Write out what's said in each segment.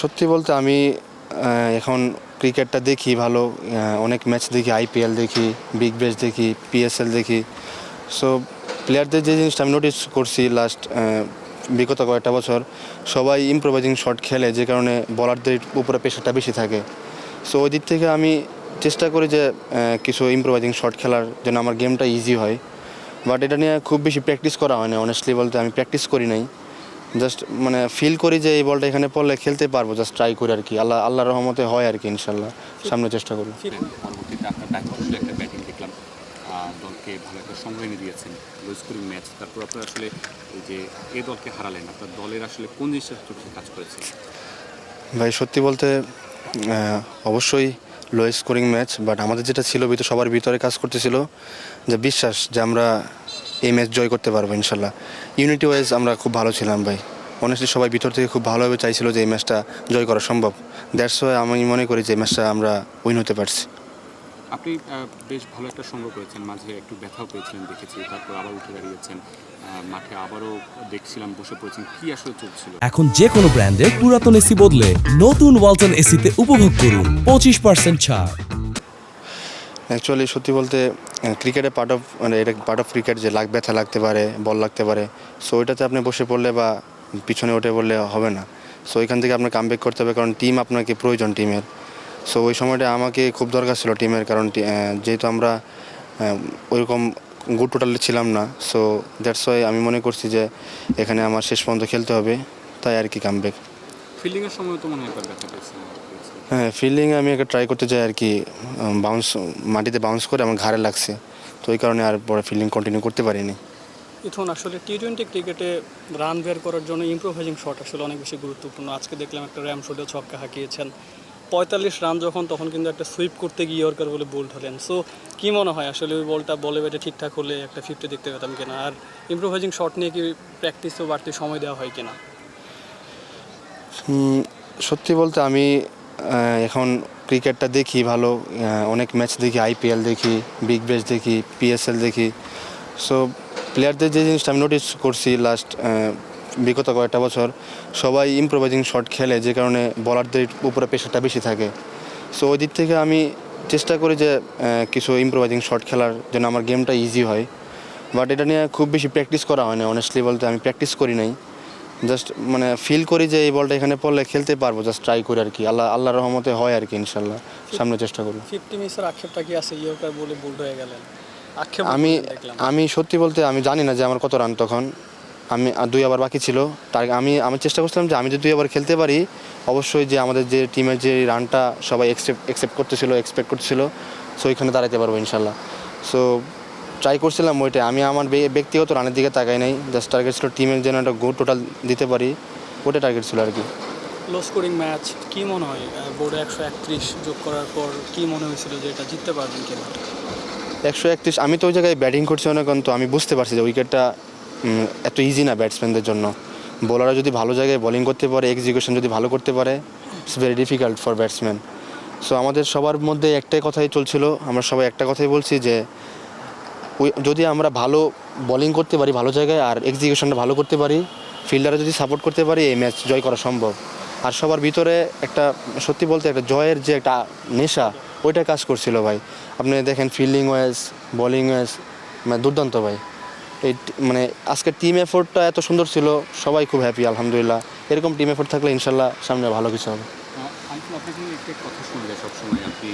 সত্যি বলতে আমি এখন ক্রিকেটটা দেখি ভালো অনেক ম্যাচ দেখি আইপিএল দেখি বিগ ব্যাশ দেখি পিএসএল দেখি। সো প্লেয়ারদের যে জিনিসটা আমি নোটিস করছি লাস্ট বিগত কয়েকটা বছর, সবাই ইম্প্রোভাইজিং শট খেলে, যে কারণে বলারদের উপরে প্রেশারটা বেশি থাকে। সো ওই দিক থেকে আমি চেষ্টা করি যে কিছু ইম্প্রোভাইজিং শট খেলার জন্য আমার গেমটা ইজি হয়। বাট এটা নিয়ে খুব বেশি প্র্যাকটিস করা হয় না অনেস্টলি বলতে আমি প্র্যাকটিস করি নাই। জাস্ট মানে ফিল করি যে এই বলটা এখানে পড়লে খেলতে পারব জাস্ট ট্রাই করি আর কি। আল্লাহ আল্লাহর রহমতে হয় আর কি ইনশাল্লাহ সামনে চেষ্টা করি পরবর্তীতে আপনার দায়িত্বশীল একটা ব্যাটিং দেখলাম। দলকে ভালো একটা সংগ্রহ এনে দিয়েছেন লো স্কোরিং ম্যাচ। তারপর আপনার আসলে এই যে এই দলকে হারালেন আপনার দলের আসলে কোন জিনিসটা সবচেয়ে কাজ করেছে? ভাই সত্যি বলতে অবশ্যই লো স্কোরিং ম্যাচ বাট আমাদের যেটা ছিল ভিতরে সবার ভিতরে কাজ করতেছিল যে বিশ্বাস যে আমরা এই ম্যাচ জয় করতে পারব ইনশাল্লাহ। ইউনিটি ওয়াইজ আমরা খুব ভালো ছিলাম ভাই। অনেস্টলি সবাই ভিতর থেকে খুব ভালোভাবে চাইছিল যে এই ম্যাচটা জয় করা সম্ভব। দ্যাটস ওয়াই আমি মনে করি যে এই ম্যাচটা আমরা উইন হতে পারছি। আপনি বেশ ভালো একটা সংগ্রহ করেছেন মাঝে একটু ব্যথাও পেয়েছিলেন দেখেছি তারপর আবার উঠে দাঁড়িয়েছেন। মাঠে আবারও দেখছিলাম বসে পড়েছেন। কি আসলে চলছিল? এখন যে কোনো ব্র্যান্ডের পুরাতন এসি বদলে নতুন ওয়ালটন এসিতে উপভোগ করুন পঁচিশ পার্সেন্ট ছাড়। অ্যাকচুয়ালি সত্যি বলতে ক্রিকেটে পার্ট অফ মানে এটা পার্ট অফ ক্রিকেট যে লাগ, ব্যথা লাগতে পারে, বল লাগতে পারে। সো ওইটাতে আপনি বসে পড়লে বা পিছনে উঠে পড়লে হবে না। সো ওইখান থেকে আপনার কামব্যাক করতে হবে কারণ টিম আপনাকে প্রয়োজন টিমের সো ওই সময়টা আমাকে খুব দরকার ছিল টিমের কারণ যেহেতু আমরা ওইরকম গুড টোটালে ছিলাম না। সো দ্যাটস ওয়াই আমি মনে করছি যে এখানে আমার শেষ পর্যন্ত খেলতে হবে। তাই আর কি কামব্যাক ফিল্ডিংয়ের সময় তো মনে হয় একবার ব্যথা পেয়েছিলেন হ্যাঁ ফিল্ডিং আমি একটা ট্রাই করতে চাই আর কি বাউন্স মাটিতে বাউন্স করে আমার ঘাড়ে লাগছে। তো ওই কারণে আর পরে ফিল্ডিং কন্টিনিউ করতে পারিনি। ইথন আসলে টি টোয়েন্টি ক্রিকেটে রান বের করার জন্য ইম্প্রোভাইজিং শট আসলে অনেক বেশি গুরুত্বপূর্ণ। আজকে দেখলাম একটা র্যাম শটে ছক্কা হাঁকিয়েছেন। পঁয়তাল্লিশ রান যখন তখন কিন্তু একটা সুইপ করতে গিয়ে ইয়র্কার বলে বোল্ড হলেন। সো কী মনে হয়? আসলে ওই বলটা বলে বেটে ঠিকঠাক হলে একটা ফিফটি দেখতে পেতাম কিনা? আর ইম্প্রোভাইজিং শট নিয়ে কি প্র্যাকটিসও বাড়তি সময় দেওয়া হয় কিনা? সত্যি বলতে আমি এখন ক্রিকেটটা দেখি ভালো অনেক ম্যাচ দেখি আইপিএল দেখি বিগ ব্যাশ দেখি পিএসএল দেখি। সো প্লেয়ারদের যে জিনিসটা আমি নোটিস করছি লাস্ট বিগত কয়েকটা বছর, সবাই ইম্প্রোভাইজিং শট খেলে, যে কারণে বলারদের উপরে প্রেশারটা বেশি থাকে। সো ওই দিক থেকে আমি চেষ্টা করি যে কিছু ইম্প্রোভাইজিং শট খেলার জন্য আমার গেমটা ইজি হয়। বাট এটা নিয়ে খুব বেশি প্র্যাকটিস করা হয় না অনেস্টলি বলতে আমি প্র্যাকটিস করি নাই। জাস্ট মানে ফিল করি যে এই বলটা এখানে পড়লে খেলতে পারব জাস্ট ট্রাই করি আর কি। আল্লাহ আল্লাহর রহমতে হয় আর কি ইনশাল্লাহ সামনে চেষ্টা করি ফিফটি মিসের আক্ষেপটা কি আছে? বলে বোল্ড হয়ে গেলেন। আমি আমি সত্যি বলতে আমি জানি না যে আমার কত রান তখন। আমি দুই আবার বাকি ছিল। তার আমি আমি চেষ্টা করছিলাম যে আমি যদি দুই আবার খেলতে পারি অবশ্যই যে আমাদের যে টিমের যে রানটা সবাই এক্সেপ্ট একসেপ্ট করতেছিল এক্সপেক্ট করতেছিল সো ওইখানে দাঁড়াতে পারব ইনশাল্লাহ সো ট্রাই করছিলাম ওইটা আমি আমার ব্যক্তিগত রানের দিকে তাকাই নাই। জাস্ট টার্গেট ছিল টিমের যেন একটা গো টোটাল দিতে পারি। ওটা টার্গেট ছিল আর কি। লো স্কোরিং ম্যাচ কি মনে হয়? বোর্ডে একশো একত্রিশ যোগ করার পর কি মনে হয়েছিল যে এটা জিততে পারবেন কিনা? একশো একত্রিশ আমি তো ওই জায়গায় ব্যাটিং করছি অনেক তো আমি বুঝতে পারছি যে উইকেটটা এত ইজি না ব্যাটসম্যানদের জন্য। বোলাররা যদি ভালো জায়গায় বোলিং করতে পারে এক্সিকিউশন যদি ভালো করতে পারে it's very difficult for batsman so আমাদের সবার মধ্যে একটাই কথাই চলছিল আমরা সবাই একটা কথাই বলছি যে যদি আমরা ভালো বোলিং করতে পারি, ভালো জায়গায় আর এক্সিকিউশনটা ভালো করতে পারি ফিল্ডারে যদি সাপোর্ট করতে পারি, এই ম্যাচ জয় করা সম্ভব। আর সবার ভিতরে একটা, সত্যি বলতে একটা জয়ের যে একটা নেশা, ওইটা কাজ করছিল ভাই। আপনি দেখেন ফিল্ডিং ওয়াইজ বোলিং ওয়াইজ মানে দুর্দান্ত ভাই। এই মানে আজকের টিম এফোর্টটা এত সুন্দর ছিল, সবাই খুব হ্যাপি আলহামদুলিল্লাহ। এরকম টিম এফোর্ট থাকলে ইনশাল্লাহ সামনে ভালো কিছু হবে। আপনাকে একটা কথা শোনা যায় সবসময় আপনি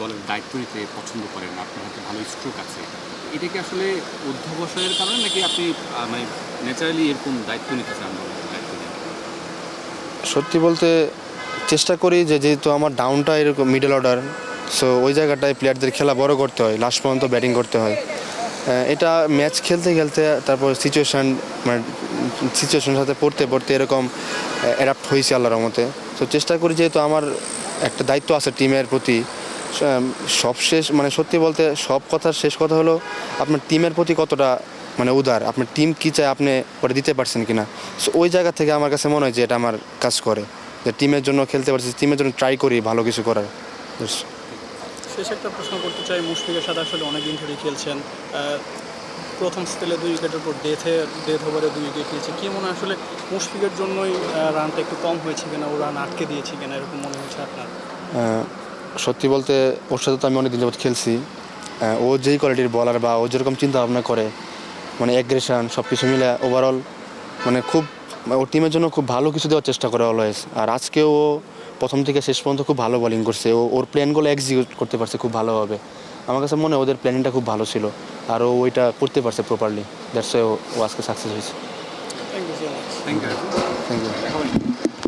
দলের দায়িত্ব নিতে পছন্দ করেন? আপনার হাতে ভালো স্ট্রোক আছে। এটা কি আসলে অধ্যবসায়ের কারণে নাকি আপনি মানে ন্যাচারালি এরকম দায়িত্ব নিতে চান সত্যি বলতে চেষ্টা করি যে যেহেতু আমার ডাউনটা এরকম মিডল অর্ডার সো ওই জায়গাটায় প্লেয়ারদের খেলা বড় করতে হয় লাস্ট পর্যন্ত ব্যাটিং করতে হয়। এটা ম্যাচ খেলতে খেলতে তারপর সিচুয়েশান মানে সিচুয়েশনের সাথে পড়তে পড়তে এরকম অ্যাডাপ্ট হয়েছে আল্লাহর মতে তো চেষ্টা করি যেহেতু আমার একটা দায়িত্ব আছে টিমের প্রতি সব শেষ মানে সত্যি বলতে সব কথার শেষ কথা হলো আপনার টিমের প্রতি কতটা মানে উদার, আপনার টিম কী চায় আপনি পরে দিতে পারছেন কি না সো ওই জায়গা থেকে আমার কাছে মনে হয় যে এটা আমার কাজ করে, যে টিমের জন্য খেলতে পারছি, টিমের জন্য ট্রাই করি ভালো কিছু করার। শেষ একটা প্রশ্ন করতে চাই, মুশফিকের সাথে আসলে অনেকদিন ধরে খেলছেন প্রথম স্পেলে দুই উইকেটের পর ডেথে ডেথ ওভারে দুই উইকেট খেলছে। কি মনে আসলে মুশফিকের জন্যই রানটা একটু কম হয়েছে কিনা? ও রান আটকে দিয়েছে কিনা? এরকম মনে হচ্ছে আপনার? সত্যি বলতে ওর সাথে তো আমি অনেক দিন যাবত খেলছি ও যেই কোয়ালিটির বলার বা ও যেরকম চিন্তা ভাবনা করে মানে অ্যাগ্রেশন সব কিছু মিলে ওভারঅল মানে খুব, ও টিমের জন্য খুব ভালো কিছু দেওয়ার চেষ্টা করে অলওয়েজ আর আজকে ও প্রথম থেকে শেষ পর্যন্ত খুব ভালো বোলিং করছে। ও, ওর প্ল্যানগুলো এক্সিকিউট করতে পারছে খুব ভালোভাবে। আমার কাছে মনে হয় ওদের প্ল্যানিংটা খুব ভালো ছিল। আর ও ওইটা করতে পারছে প্রপারলি দ্যাটস ও ও আজকে সাকসেস হয়েছে। Thank you thank you